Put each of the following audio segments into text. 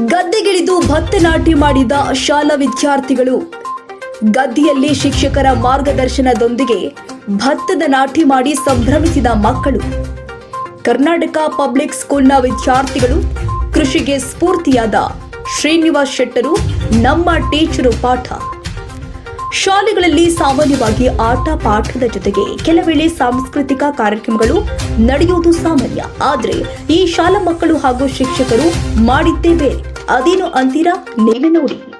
ಗದ್ದೆಗಿಳಿದು ಭತ್ತ ನಾಟಿ ಮಾಡಿದ ಶಾಲಾ ವಿದ್ಯಾರ್ಥಿಗಳು. ಗದ್ದೆಯಲ್ಲಿ ಶಿಕ್ಷಕರ ಮಾರ್ಗದರ್ಶನದೊಂದಿಗೆ ಭತ್ತದ ನಾಟಿ ಮಾಡಿ ಸಂಭ್ರಮಿಸಿದ ಮಕ್ಕಳು. ಕರ್ನಾಟಕ ಪಬ್ಲಿಕ್ ಸ್ಕೂಲ್ನ ವಿದ್ಯಾರ್ಥಿಗಳು ಕೃಷಿಗೆ ಸ್ಫೂರ್ತಿಯಾದ ಶ್ರೀನಿವಾಸ್ ಶೆಟ್ಟರು ನಮ್ಮ ಟೀಚರು ಪಾಠ. ಶಾಲೆಗಳಲ್ಲಿ ಸಾಮಾನ್ಯವಾಗಿ ಆಟ ಪಾಠದ ಜೊತೆಗೆ ಕೆಲವೇಳೆ ಸಾಂಸ್ಕೃತಿಕ ಕಾರ್ಯಕ್ರಮಗಳು ನಡೆಯುವುದು ಸಾಮಾನ್ಯ. ಆದರೆ ಈ ಶಾಲಾ ಮಕ್ಕಳು ಹಾಗೂ ಶಿಕ್ಷಕರು ಮಾಡಿದ್ದೇ ಬೇರೆ. ಅದೇನು ಅಂತೀರಾ? ನೀವೇ ನೋಡಿ.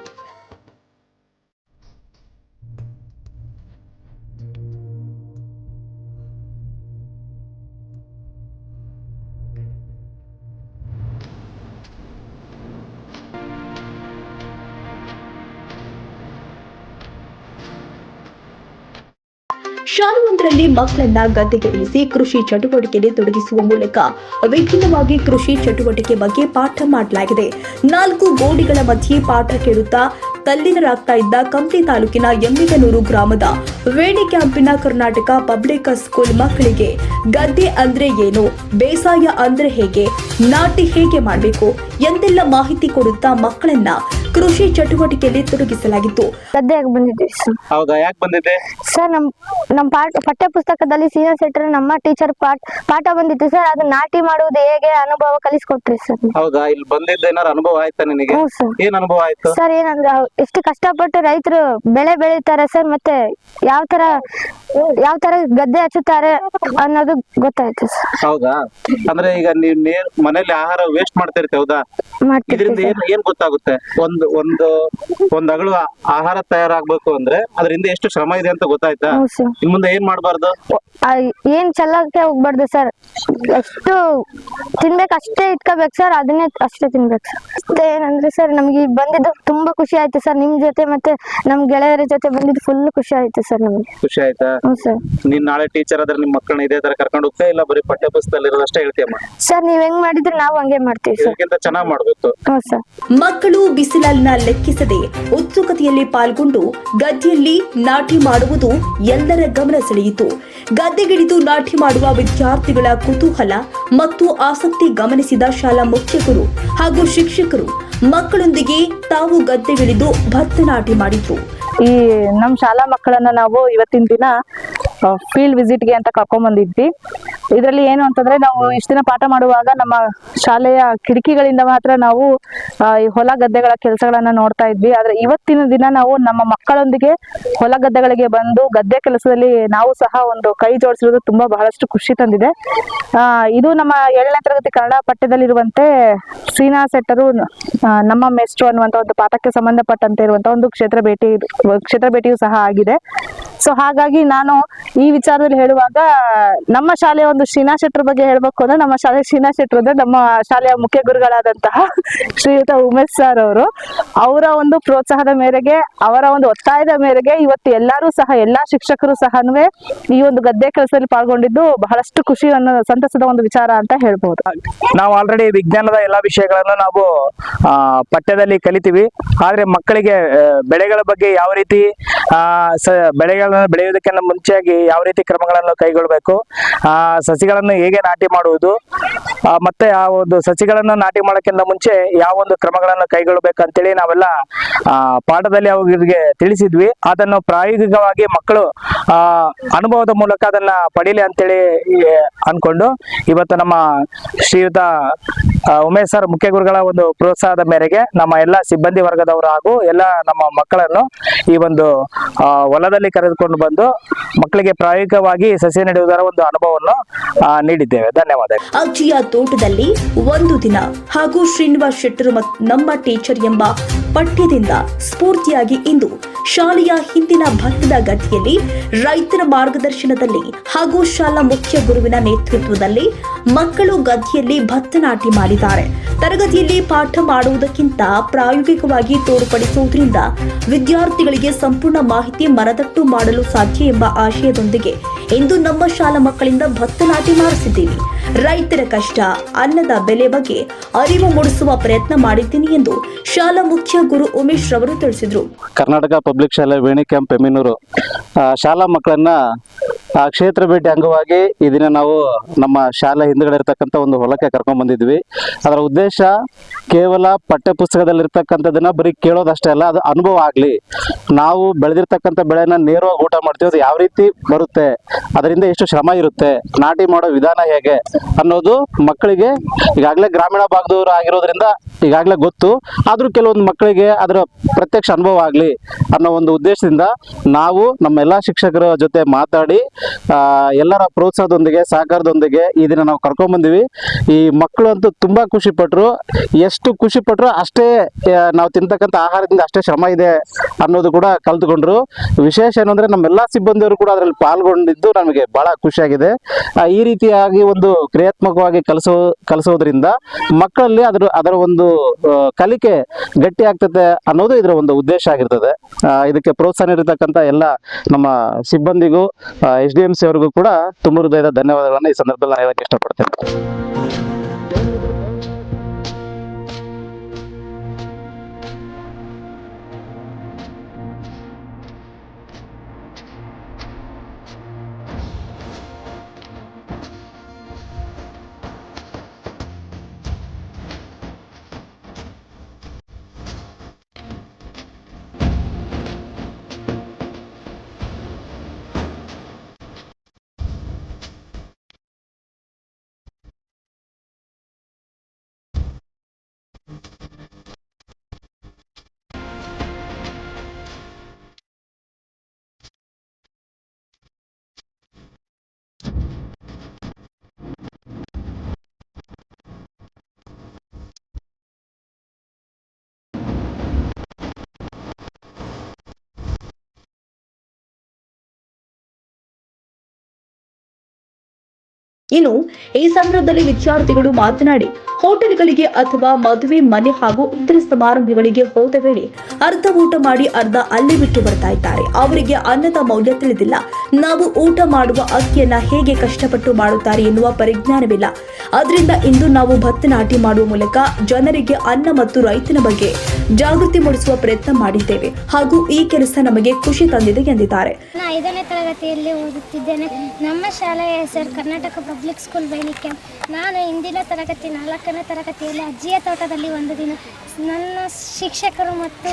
ಶಾಲೆಯೊಂದರಲ್ಲಿ ಮಕ್ಕಳನ್ನ ಗದ್ದೆಗೆ ಇಳಿಸಿ ಕೃಷಿ ಚಟುವಟಿಕೆಯಲ್ಲಿ ತೊಡಗಿಸುವ ಮೂಲಕ ವಿಭಿನ್ನವಾಗಿ ಕೃಷಿ ಚಟುವಟಿಕೆ ಬಗ್ಗೆ ಪಾಠ ಮಾಡಲಾಗಿದೆ. ನಾಲ್ಕು ಗೋಡಿಗಳ ಮಧ್ಯೆ ಪಾಠ ಕೇಳುತ್ತಾ ತಲ್ಲೀನರಾಗ್ತಾ ಇದ್ದ ಕಂಪ್ಲಿ ತಾಲೂಕಿನ ಎಮ್ಮಿಗನೂರು ಗ್ರಾಮದ ವೇಣಿ ಕ್ಯಾಂಪಿನ ಕರ್ನಾಟಕ ಪಬ್ಲಿಕ್ ಸ್ಕೂಲ್ ಮಕ್ಕಳಿಗೆ ಗದ್ದೆ ಅಂದ್ರೆ ಏನು, ಬೇಸಾಯ ಅಂದ್ರೆ ಹೇಗೆ, ನಾಟಿ ಹೇಗೆ ಮಾಡಬೇಕು ಎಂದೆಲ್ಲ ಮಾಹಿತಿ ಕೊಡುತ್ತಾ ಮಕ್ಕಳನ್ನ ಕೃಷಿ ಚಟುವಟಿಕೆಯಲ್ಲಿ ತೊಡಗಿಸಲಾಗಿತ್ತು. ಬಂದಿದ್ದೀವಿ ಸರ್ ಹೌದಾ ಯಾಕೆ ಬಂದಿದ್ದೆ ಸರ್ ನಮ್ ನಮ್ ಪಾಠ ಪಠ್ಯ ಪುಸ್ತಕದಲ್ಲಿ ಸೀನಿಯರ್ ಸೆಟ್ರ್ ನಮ್ಮ ಟೀಚರ್ ಪಾಠ ಪಾಠ ಬಂದಿತ್ತು ಸರ್ ಅದು ನಾಟಿ ಮಾಡುವುದು ಹೇಗೆ ಅನುಭವ ಕಲಿಸ್ಕೊಟ್ರಿ ಸರ್? ಹೌದಾ ಇಲ್ಲಿ ಬಂದಿದ್ದ ಏನಾರ ಅನುಭವ ಆಯ್ತಾ ನಿನಗೆ? ಹ್ಞೂ ಸರ್. ಏನ್ ಅನುಭವ ಆಯ್ತು? ಸರ್ ಏನಂದ್ರೆ ಅವ್ ಎಷ್ಟು ಕಷ್ಟಪಟ್ಟು ರೈತರು ಬೆಳೆ ಬೆಳೀತಾರೆ ಸರ್ ಮತ್ತೆ ಯಾವ ತರ ಯಾವ ತರ ಗದ್ದೆ ಹಚ್ಚುತ್ತಾರೆ ಅನ್ನೋದು ಗೊತ್ತಾಯ್ತು ಸರ್. ಹೌದಾ? ಅಂದ್ರೆ ಈಗ ನೀವ್ ನೇರ್ ಮನೇಲಿ ಆಹಾರ ವೇಸ್ಟ್ ಮಾಡ್ತಾ ಇರ್ತೀವಿ ಹೌದಾ? ಇದರಿಂದ ಮಾಡ್ತಿರ್ತೀವಿ ಏನ್ ಏನ್ ಗೊತ್ತಾಗುತ್ತೆ? ಒಂದು ಒಂದು ಒಂದ್ ಅಗಳು ಆ- ಆಹಾರ ತಯಾರಾಗ್ಬೇಕು ಅಂದ್ರೆ ಅದರಿಂದ ಎಷ್ಟು ಶ್ರಮ ಇದೆ ಅಂತ ಗೊತ್ತಾಯ್ತಾ? ಹ್ಞೂ ಸರ್. ಇನ್ ಮುಂದೆ ಏನ್ ಮಾಡ್ಬಾರ್ದು? ಆ, ಏನ್ ಚೆಲ್ಲಕ್ಕೆ ಹೋಗ್ಬಾರ್ದು ಸರ್. ಎಷ್ಟು ತಿನ್ಬೇಕು ಅಷ್ಟೇ ಇಟ್ಕೋಬೇಕು ಸರ್ ಅದನ್ನೇ ಅಷ್ಟೇ ತಿನ್ಬೇಕು ಸರ್. ಮತ್ತೆ ಏನಂದ್ರೆ ಸರ್ ನಮ್ಗೆ ಬಂದಿದ್ದು ತುಂಬಾ ಖುಷಿ ಆಯ್ತು ಸರ್ ನಿಮ್ ಜೊತೆ ಮತ್ತೆ ನಮ್ ಗೆಳೆಯರ ಜೊತೆ ಬಂದಿದ್ದು ಫುಲ್ ಖುಷಿ ಆಯ್ತು ಸರ್ ನಮ್ಗೆ. ಖುಷಿ ಆಯ್ತಾ? ಸರ್. ನೀನ್ ನಾಳೆ ಟೀಚರ್ ಆದ್ರೆ ನಿಮ್ ಮಕ್ಕಳನ್ನ ಇದೇ ತರ ಕರ್ಕೊಂಡು ಹೋಗ್ತಾ ಇಲ್ಲ? ಬರೀ ಪಠ್ಯ ಪುಸ್ತಕದಲ್ಲಿ ಇರೋದಷ್ಟೇ ಹೇಳ್ತೀಯಮ್ಮ ಸರ್ ನೀವ್ ಹೆಂಗ್ ಮಾಡಿದ್ರೆ ನಾವು ಹಂಗೆ ಮಾಡ್ತೀವಿ ಸರ್. ಇದಕ್ಕಿಂತ ಚೆನ್ನಾಗ್ ಮಾಡ್ಬೇಕು. ಹ್ಞೂ ಸರ್. ಮಕ್ಕಳು ಬಿಸಿಲನ್ನ ಲೆಕ್ಕಿಸದೆ ಉತ್ಸುಕತೆಯಲ್ಲಿ ಪಾಲ್ಗೊಂಡು ಗದ್ದೆಯಲ್ಲಿ ನಾಟಿ ಮಾಡುವುದು ಎಲ್ಲರ ಗಮನ ಸೆಳೆಯಿತು. ಗದ್ದೆಗಿಳಿದು ನಾಟಿ ಮಾಡುವ ವಿದ್ಯಾರ್ಥಿಗಳ ಕುತೂಹಲ ಮತ್ತು ಆಸಕ್ತಿ ಗಮನಿಸಿದ ಶಾಲಾ ಮುಖ್ಯಕರು ಹಾಗೂ ಶಿಕ್ಷಕರು ಮಕ್ಕಳೊಂದಿಗೆ ತಾವು ಗದ್ದೆಗಿಳಿದು ಭತ್ತ ನಾಟಿ ಮಾಡಿದ್ರು. ಈ ನಮ್ಮ ಶಾಲಾ ಮಕ್ಕಳನ್ನ ನಾವು ಇವತ್ತಿನ ದಿನ ಫೀಲ್ಡ್ ವಿಸಿಟ್ಗೆ ಅಂತ ಕರ್ಕೊಂಡ್ ಬಂದಿದ್ವಿ. ಇದರಲ್ಲಿ ಏನು ಅಂತಂದ್ರೆ ನಾವು ಇಷ್ಟ ದಿನ ಪಾಠ ಮಾಡುವಾಗ ನಮ್ಮ ಶಾಲೆಯ ಕಿಟಕಿಗಳಿಂದ ಮಾತ್ರ ನಾವು ಈ ಹೊಲ ಗದ್ದೆಗಳ ಕೆಲಸಗಳನ್ನ ನೋಡ್ತಾ ಇದ್ವಿ. ಆದ್ರೆ ಇವತ್ತಿನ ದಿನ ನಾವು ನಮ್ಮ ಮಕ್ಕಳೊಂದಿಗೆ ಹೊಲ ಗದ್ದೆಗಳಿಗೆ ಬಂದು ಗದ್ದೆ ಕೆಲಸದಲ್ಲಿ ನಾವು ಸಹ ಒಂದು ಕೈ ಜೋಡಿಸಿರೋದು ತುಂಬಾ ಬಹಳಷ್ಟು ಖುಷಿ ತಂದಿದೆ. ಇದು ನಮ್ಮ ಏಳನೇ ತರಗತಿ ಕನ್ನಡ ಪಠ್ಯದಲ್ಲಿರುವಂತೆ ಸೀನಾ ಸೆಟ್ಟರು ನಮ್ಮ ಮೆಸ್ಟ್ರು ಅನ್ನುವಂತ ಒಂದು ಪಾಠಕ್ಕೆ ಸಂಬಂಧಪಟ್ಟಂತೆ ಇರುವಂತ ಒಂದು ಕ್ಷೇತ್ರ ಭೇಟಿ, ಕ್ಷೇತ್ರ ಭೇಟಿಯೂ ಸಹ ಆಗಿದೆ. ಸೊ ಹಾಗಾಗಿ ನಾನು ಈ ವಿಚಾರದಲ್ಲಿ ಹೇಳುವಾಗ ನಮ್ಮ ಶಾಲೆಯ ಒಂದು ಶ್ರೀನಾ ಶೆಟ್ಟರ್ ಬಗ್ಗೆ ಹೇಳ್ಬೇಕು ಅಂದ್ರೆ ನಮ್ಮ ಶಾಲೆ ಶ್ರೀನಾ ಅಂದ್ರೆ ನಮ್ಮ ಶಾಲೆಯ ಮುಖ್ಯ ಗುರುಗಳಾದಂತಹ ಶ್ರೀಯುತ ಉಮೇಶ್ ಸರ್ ಅವರು. ಅವರ ಒಂದು ಪ್ರೋತ್ಸಾಹದ ಮೇರೆಗೆ ಅವರ ಒಂದು ಒತ್ತಾಯದ ಮೇರೆಗೆ ಇವತ್ತು ಎಲ್ಲರೂ ಸಹ ಎಲ್ಲಾ ಶಿಕ್ಷಕರು ಸಹ ಈ ಒಂದು ಗದ್ದೆ ಕೆಲಸದಲ್ಲಿ ಪಾಲ್ಗೊಂಡಿದ್ದು ಬಹಳಷ್ಟು ಖುಷಿ ಅನ್ನೋ ಸಂತಸದ ಒಂದು ವಿಚಾರ ಅಂತ ಹೇಳ್ಬಹುದು ನಾವು ಆಲ್ರೆಡಿ ವಿಜ್ಞಾನದ ಎಲ್ಲಾ ವಿಷಯಗಳನ್ನು ನಾವು ಪಠ್ಯದಲ್ಲಿ ಕಲಿತೀವಿ. ಆದ್ರೆ ಮಕ್ಕಳಿಗೆ ಬೆಳೆಗಳ ಬಗ್ಗೆ ಯಾವ ರೀತಿ ಆ, ಬೆಳೆಗಳನ್ನ ಬೆಳೆಯುವುದಕ್ಕಿಂತ ಮುಂಚೆಯಾಗಿ ಯಾವ ರೀತಿ ಕ್ರಮಗಳನ್ನು ಕೈಗೊಳ್ಳಬೇಕು ಆ ಸಸಿಗಳನ್ನು ಹೇಗೆ ನಾಟಿ ಮಾಡುವುದು? ಮತ್ತೆ ಆ ಒಂದು ಸಸಿಗಳನ್ನು ನಾಟಿ ಮಾಡೋಕ್ಕಿಂತ ಮುಂಚೆ ಯಾವ ಒಂದು ಕ್ರಮಗಳನ್ನು ಕೈಗೊಳ್ಳಬೇಕು ಅಂತೇಳಿ ನಾವೆಲ್ಲ ಪಾಠದಲ್ಲಿ ಅವರಿಗೆ ತಿಳಿಸಿದ್ವಿ. ಅದನ್ನು ಪ್ರಾಯೋಗಿಕವಾಗಿ ಮಕ್ಕಳು ಅನುಭವದ ಮೂಲಕ ಅದನ್ನ ಪಡೀಲಿ ಅಂತೇಳಿ ಅನ್ಕೊಂಡು ಇವತ್ತು ನಮ್ಮ ಶ್ರೀಯುತ ಉಮೇಶ್ ಸರ್, ಮುಖ್ಯ ಗುರುಗಳ ಒಂದು ಪ್ರೋತ್ಸಾಹದ ಮೇರೆಗೆ ನಮ್ಮ ಎಲ್ಲ ಸಿಬ್ಬಂದಿ ವರ್ಗದವರು ಹಾಗೂ ಎಲ್ಲ ನಮ್ಮ ಮಕ್ಕಳನ್ನು ಈ ಒಂದು ಹೊಲದಲ್ಲಿ ಕರೆದುಕೊಂಡು ಬಂದು ಮಕ್ಕಳಿಗೆ ಪ್ರಾಯೋಗಿಕವಾಗಿ ಸಸಿ ನೆಡುವುದರ ಒಂದು ಅನುಭವವನ್ನು ನೀಡಿದ್ದೇವೆ. ಧನ್ಯವಾದ ಅಜ್ಜಿಯ ತೋಟದಲ್ಲಿ ಒಂದು ದಿನ ಹಾಗೂ ಶ್ರೀನಿವಾಸ್ ಶೆಟ್ಟರು ನಮ್ಮ ಟೀಚರ್ ಎಂಬ ಪಠ್ಯದಿಂದ ಸ್ಫೂರ್ತಿಯಾಗಿ ಇಂದು ಶಾಲೆಯ ಹಿಂದಿನ ಭತ್ತದ ಗದ್ದೆಯಲ್ಲಿ ರೈತರ ಮಾರ್ಗದರ್ಶನದಲ್ಲಿ ಹಾಗೂ ಶಾಲಾ ಮುಖ್ಯ ಗುರುವಿನ ನೇತೃತ್ವದಲ್ಲಿ ಮಕ್ಕಳು ಗದ್ದೆಯಲ್ಲಿ ಭತ್ತ ನಾಟಿ ಮಾಡಿದ್ದಾರೆ. ತರಗತಿಯಲ್ಲಿ ಪಾಠ ಮಾಡುವುದಕ್ಕಿಂತ ಪ್ರಾಯೋಗಿಕವಾಗಿ ತೋರ್ಪಡಿಸುವುದರಿಂದ ವಿದ್ಯಾರ್ಥಿಗಳಿಗೆ ಸಂಪೂರ್ಣ ಮಾಹಿತಿ ಮನದಟ್ಟು ಮಾಡಲು ಸಾಧ್ಯ ಎಂಬ ಆಶಯದೊಂದಿಗೆ ಇಂದು ನಮ್ಮ ಶಾಲಾ ಮಕ್ಕಳಿಂದ ಭತ್ತ ನಾಟಿ ಮಾಡಿಸಿದ್ದೀವಿ. ರೈತರ ಕಷ್ಟ, ಅನ್ನದ ಬೆಲೆ ಬಗ್ಗೆ ಅರಿವು ಮೂಡಿಸುವ ಪ್ರಯತ್ನ ಮಾಡಿದ್ದೀನಿ ಎಂದು ಶಾಲಾ ಮುಖ್ಯ ಗುರು ಉಮೇಶ್ ರವರು ತಿಳಿಸಿದರು. ಕರ್ನಾಟಕ ಪಬ್ಲಿಕ್ ಶಾಲೆ ವೇಣಿ ಕ್ಯಾಂಪ್ ಎಮ್ಮಿನೂರು ಶಾಲಾ ಮಕ್ಕಳನ್ನ ಆ ಕ್ಷೇತ್ರ ಭೇಟಿ ಅಂಗವಾಗಿ ಈ ನಾವು ನಮ್ಮ ಶಾಲೆ ಹಿಂದ್ಗಡೆ ಇರತಕ್ಕಂತ ಒಂದು ಹೊಲಕ್ಕೆ ಕರ್ಕೊಂಡ್ ಬಂದಿದ್ವಿ. ಅದರ ಉದ್ದೇಶ ಕೇವಲ ಪಠ್ಯ ಪುಸ್ತಕದಲ್ಲಿರ್ತಕ್ಕಂಥದ್ದನ್ನ ಬರೀ ಕೇಳೋದಷ್ಟೇ ಅಲ್ಲ, ಅದು ಅನುಭವ ಆಗ್ಲಿ. ನಾವು ಬೆಳೆದಿರ್ತಕ್ಕಂಥ ಬೆಳೆನ ನೇರವಾಗಿ ಊಟ ಮಾಡ್ತೀವಿ, ಅದು ಯಾವ ರೀತಿ ಬರುತ್ತೆ, ಅದರಿಂದ ಎಷ್ಟು ಶ್ರಮ ಇರುತ್ತೆ, ನಾಟಿ ಮಾಡೋ ವಿಧಾನ ಹೇಗೆ ಅನ್ನೋದು ಮಕ್ಕಳಿಗೆ ಈಗಾಗಲೇ ಗ್ರಾಮೀಣ ಭಾಗದವರು ಆಗಿರೋದ್ರಿಂದ ಈಗಾಗಲೇ ಗೊತ್ತು. ಆದರೂ ಕೆಲವೊಂದು ಮಕ್ಕಳಿಗೆ ಅದರ ಪ್ರತ್ಯಕ್ಷ ಅನುಭವ ಆಗಲಿ ಅನ್ನೋ ಒಂದು ಉದ್ದೇಶದಿಂದ ನಾವು ನಮ್ಮ ಎಲ್ಲ ಶಿಕ್ಷಕರ ಜೊತೆ ಮಾತಾಡಿ ಎಲ್ಲರ ಪ್ರೋತ್ಸಾಹದೊಂದಿಗೆ, ಸಹಕಾರದೊಂದಿಗೆ ಈ ದಿನ ನಾವು ಕರ್ಕೊಂಡ್ಬಂದಿವಿ ಈ ಮಕ್ಕಳು ಅಂತೂ ತುಂಬ ಖುಷಿ ಪಟ್ರು. ಎಷ್ಟು ಖುಷಿ ಪಟ್ರು ಅಷ್ಟೇ ನಾವು ತಿಂತಕ್ಕಂಥ ಆಹಾರದಿಂದ ಅಷ್ಟೇ ಶ್ರಮ ಇದೆ ಅನ್ನೋದು ಕೂಡ ಕಲ್ತ್ಕೊಂಡ್ರು. ವಿಶೇಷ ಏನಂದ್ರೆ ನಮ್ಮೆಲ್ಲ ಸಿಬ್ಬಂದಿಯವರು ಕೂಡ ಅದರಲ್ಲಿ ಪಾಲ್ಗೊಂಡಿದ್ದು ನಮಗೆ ಭಾಳ ಖುಷಿಯಾಗಿದೆ ಈ ರೀತಿಯಾಗಿ ಒಂದು ಕ್ರಿಯಾತ್ಮಕವಾಗಿ ಕಲಿಸೋ, ಕಲಿಸೋದ್ರಿಂದ ಮಕ್ಕಳಲ್ಲಿ ಅದರ ಅದರ ಒಂದು ಆ, ಕಲಿಕೆ ಗಟ್ಟಿ ಆಗ್ತದೆ ಅನ್ನೋದು ಇದರ ಒಂದು ಉದ್ದೇಶ ಆಗಿರ್ತದೆ. ಇದಕ್ಕೆ ಪ್ರೋತ್ಸಾಹ ನೀಡಿರ್ತಕ್ಕಂಥ ಎಲ್ಲ ನಮ್ಮ ಸಿಬ್ಬಂದಿಗೂ ಎಸ್ ಡಿ ಎಂ ಸಿ ಅವರಿಗೂ ಕೂಡ ತುಂಬ ಹೃದಯದ ಧನ್ಯವಾದಗಳನ್ನು ಈ ಸಂದರ್ಭದಲ್ಲಿ ಹೇಳಕ್ಕೆ ಇಷ್ಟಪಡ್ತೇನೆ. ಇನ್ನು ಈ ಸಂದರ್ಭದಲ್ಲಿ ವಿದ್ಯಾರ್ಥಿಗಳು ಮಾತನಾಡಿ ಹೋಟೆಲ್ಗಳಿಗೆ ಅಥವಾ ಮದುವೆ ಮನೆ ಹಾಗೂ ಇತರ ಸಮಾರಂಭಗಳಿಗೆ ಹೋದ ವೇಳೆ ಅರ್ಧ ಊಟ ಮಾಡಿ ಅರ್ಧ ಅಲ್ಲಿ ಬಿಟ್ಟು ಬರ್ತಾ ಇದ್ದಾರೆ. ಅವರಿಗೆ ಅನ್ನದ ಮೌಲ್ಯ ತಿಳಿದಿಲ್ಲ. ನಾವು ಊಟ ಮಾಡುವ ಅಕ್ಕಿಯನ್ನ ಹೇಗೆ ಕಷ್ಟಪಟ್ಟು ಮಾಡುತ್ತಾರೆ ಎನ್ನುವ ಪರಿಜ್ಞಾನವಿಲ್ಲ. ಅದರಿಂದ ಇಂದು ನಾವು ಭತ್ತ ನಾಟಿ ಮಾಡುವ ಮೂಲಕ ಜನರಿಗೆ ಅನ್ನ ಮತ್ತು ರೈತನ ಬಗ್ಗೆ ಜಾಗೃತಿ ಮೂಡಿಸುವ ಪ್ರಯತ್ನ ಮಾಡಿದ್ದೇವೆ. ಹಾಗೂ ಈ ಕೆಲಸ ನಮಗೆ ಖುಷಿ ತಂದಿದೆ ಎಂದಿದ್ದಾರೆ. ಐದನೇ ತರಗತಿಯಲ್ಲಿ ಓದುತ್ತಿದ್ದೇನೆ. ನಮ್ಮ ಶಾಲೆಯ ಹೆಸರು ಕರ್ನಾಟಕ ಪಬ್ಲಿಕ್ ಸ್ಕೂಲ್ ಬೈಲಿಕ್ಕೆ ನಾನು ಇಂದಿನ ತರಗತಿ, ನಾಲ್ಕನೇ ತರಗತಿಯಲ್ಲಿ ಅಜ್ಜಿಯ ತೋಟದಲ್ಲಿ ಒಂದು ದಿನ. ನನ್ನ ಶಿಕ್ಷಕರು ಮತ್ತು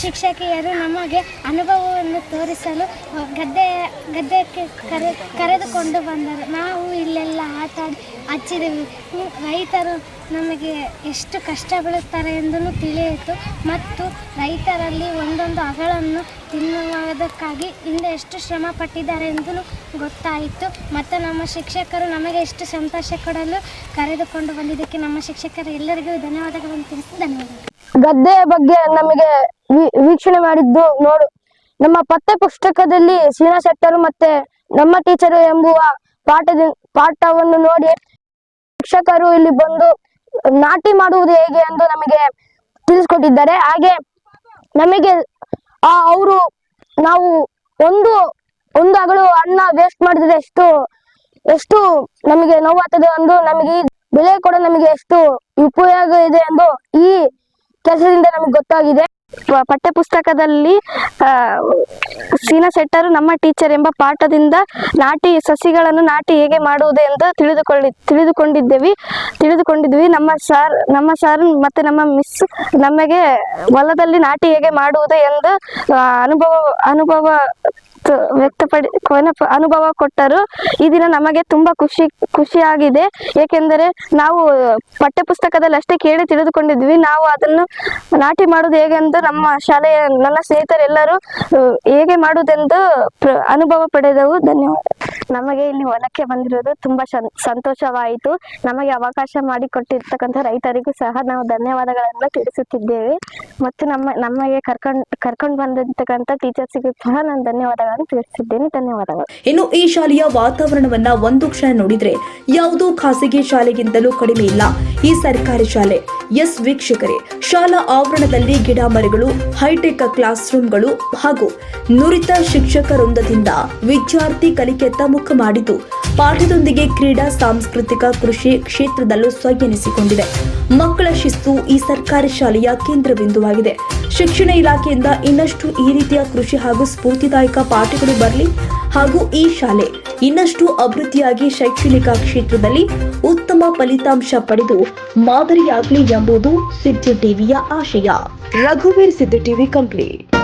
ಶಿಕ್ಷಕಿಯರು ನಮಗೆ ಅನುಭವವನ್ನು ತೋರಿಸಲು ಗದ್ದೆ, ಗದ್ದೆಗೆ ಕರೆ, ಕರೆದುಕೊಂಡು ಬಂದರು. ನಾವು ಇಲ್ಲೆಲ್ಲ ಆಟ ಆಡಿ, ಹಚ್ಚಿದೆವು. ರೈತರು ನಮಗೆ ಎಷ್ಟು ಕಷ್ಟ ಬೀಳುತ್ತಾರೆ ಎಂದು ತಿಳಿಯಿತು. ಮತ್ತು ರೈತರಲ್ಲಿ ಒಂದೊಂದು ಅಗಳನ್ನು ತಿನ್ನುವುದಕ್ಕಾಗಿ ಹಿಂದೆ ಎಷ್ಟು ಶ್ರಮ ಪಟ್ಟಿದ್ದಾರೆ ಎಂದು ಗೊತ್ತಾಯಿತು. ಮತ್ತು ನಮ್ಮ ಶಿಕ್ಷಕರು ನಮಗೆ ಎಷ್ಟು ಸಂತೋಷ ಕೊಡಲು ಕರೆದುಕೊಂಡು ಬಂದಿದ್ದಕ್ಕೆ ನಮ್ಮ ಶಿಕ್ಷಕರು ಎಲ್ಲರಿಗೂ ಧನ್ಯವಾದಗಳನ್ನು ತಿಳಿಸಿ ಧನ್ಯವಾದ ಗದ್ದೆಯ ಬಗ್ಗೆ ನಮಗೆ ವೀಕ್ಷಣೆ ಮಾಡಿದ್ದು ನೋಡು. ನಮ್ಮ ಪಠ್ಯ ಪುಸ್ತಕದಲ್ಲಿ ಸೀನಾ ಶೆಟ್ಟರು ಮತ್ತೆ ನಮ್ಮ ಟೀಚರು ಎಂಬುವ ಪಾಠದ, ಪಾಠವನ್ನು ನೋಡಿ ಶಿಕ್ಷಕರು ಇಲ್ಲಿ ಬಂದು ನಾಟಿ ಮಾಡುವುದು ಹೇಗೆ ಎಂದು ನಮಗೆ ತಿಳಿಸ್ಕೊಟ್ಟಿದ್ದಾರೆ. ಹಾಗೆ ನಮಗೆ, ಆ, ಅವರು ನಾವು ಒಂದು ಒಂದು ಅಗಳು ಅನ್ನ ವೇಸ್ಟ್ ಮಾಡಿದ್ರೆ ಎಷ್ಟು ಎಷ್ಟು ನಮಗೆ ನೋವಾಗ್ತದೆ ಎಂದು ನಮಗೆ ಬೆಲೆ ಕೂಡ ನಮಗೆ ಎಷ್ಟು ಉಪಯೋಗ ಇದೆ ಎಂದು ಈ ಕೆಲಸದಿಂದ ನಮಗೆ ಗೊತ್ತಾಗಿದೆ. ಪಠ್ಯ ಪುಸ್ತಕದಲ್ಲಿ ಸೀನಾ ಶೆಟ್ಟರು ನಮ್ಮ ಟೀಚರ್ ಎಂಬ ಪಾಠದಿಂದ ನಾಟಿ ಸಸಿಗಳನ್ನು ನಾಟಿ ಹೇಗೆ ಮಾಡುವುದು ಎಂದು ತಿಳಿದುಕೊಳ್ಳಿ ತಿಳಿದುಕೊಂಡಿದ್ದೇವೆ. ತಿಳಿದುಕೊಂಡಿದ್ವಿ. ನಮ್ಮ ಸಾರ್ ನಮ್ಮ ಸಾರ್ ಮತ್ತೆ ನಮ್ಮ ಮಿಸ್ ನಮಗೆ ಹೊಲದಲ್ಲಿ ನಾಟಿ ಹೇಗೆ ಮಾಡುವುದು ಎಂದು ಅನುಭವ ಅನುಭವ ವ್ಯಕ್ತಪಡಿ ಅನುಭವ ಕೊಟ್ಟರು. ಈ ದಿನ ನಮಗೆ ತುಂಬಾ ಖುಷಿ, ಖುಷಿಯಾಗಿದೆ. ಏಕೆಂದರೆ ನಾವು ಪಠ್ಯ ಪುಸ್ತಕದಲ್ಲಿ ಅಷ್ಟೇ ಕೇಳಿ ತಿಳಿದುಕೊಂಡಿದ್ವಿ. ನಾವು ಅದನ್ನು ನಾಟಿ ಮಾಡುದು ಹೇಗೆಂದು ನಮ್ಮ ಶಾಲೆಯ ನನ್ನ ಸ್ನೇಹಿತರೆಲ್ಲರೂ ಹೇಗೆ ಮಾಡುವುದೆಂದು ಅನುಭವ ಪಡೆದವು. ಧನ್ಯವಾದ. ನಮಗೆ ಇಲ್ಲಿ ಹೊಲಕ್ಕೆ ಬಂದಿರೋದು ತುಂಬಾ ಸಂತೋಷವಾಯಿತು. ನಮಗೆ ಅವಕಾಶ ಮಾಡಿಕೊಟ್ಟಿರ್ತಕ್ಕಂಥ ರೈತರಿಗೂ ಸಹ ನಾವು ಧನ್ಯವಾದಗಳನ್ನು ತಿಳಿಸುತ್ತಿದ್ದೇವೆ. ಮತ್ತು ನಮ್ಮ, ನಮಗೆ ಕರ್ಕೊಂಡ್, ಕರ್ಕೊಂಡು ಬಂದಿರ್ತಕ್ಕಂಥ ಟೀಚರ್ಸಿಗೂ ಸಹ ನಾನು ಧನ್ಯವಾದಗಳನ್ನು ತಿಳಿಸಿದ್ದೇನೆ ಧನ್ಯವಾದಗಳು. ಇನ್ನು ಈ ಶಾಲೆಯ ವಾತಾವರಣವನ್ನ ಒಂದು ಕ್ಷಣ ನೋಡಿದ್ರೆ ಯಾವುದೋ ಖಾಸಗಿ ಶಾಲೆಗಿಂತಲೂ ಕಡಿಮೆ ಇಲ್ಲ. ಈ ಸರ್ಕಾರಿ ಶಾಲೆ ಎಸ್ ವೀಕ್ಷಕರೇ, ಶಾಲಾ ಆವರಣದಲ್ಲಿ ಗಿಡ ಮರಗಳು, ಹೈಟೆಕ್ ಕ್ಲಾಸ್ ರೂಮ್ಗಳು ಹಾಗೂ ನುರಿತ ಶಿಕ್ಷಕರೊಂದದಿಂದ ವಿದ್ಯಾರ್ಥಿ ಕಲಿಕೆತ್ತ ಮುಖ ಮಾಡಿದ್ದು, ಪಾಠದೊಂದಿಗೆ ಕ್ರೀಡಾ ಸಾಂಸ್ಕೃತಿಕ ಕೃಷಿ ಕ್ಷೇತ್ರದಲ್ಲೂ ಸ್ವಯನಿಸಿಕೊಂಡಿದೆ ಮಕ್ಕಳ ಶಿಸ್ತು ಈ ಸರ್ಕಾರಿ ಶಾಲೆಯ ಕೇಂದ್ರ ಬಿಂದುವಾಗಿದೆ. ಶಿಕ್ಷಣ ಇಲಾಖೆಯಿಂದ ಇನ್ನಷ್ಟು ಈ ರೀತಿಯ ಕೃಷಿ ಹಾಗೂ ಸ್ಫೂರ್ತಿದಾಯಕ ಪಾಠಗಳು ಬರಲಿ ಹಾಗೂ ಈ ಶಾಲೆ ಇನ್ನಷ್ಟು ಅಭಿವೃದ್ಧಿಯಾಗಿ ಶೈಕ್ಷಣಿಕ ಕ್ಷೇತ್ರದಲ್ಲಿ ಉತ್ತಮ ಫಲಿತಾಂಶ ಪಡೆದು ಮಾದರಿಯಾಗಲಿ ಎಂಬುದು ಸಿದ್ದು ಟಿವಿಯ ಆಶಯ. ರಘುವೀರ್ ಸಿದ್ದು ಟಿವಿ ಕಂಪ್ಲೀಟ್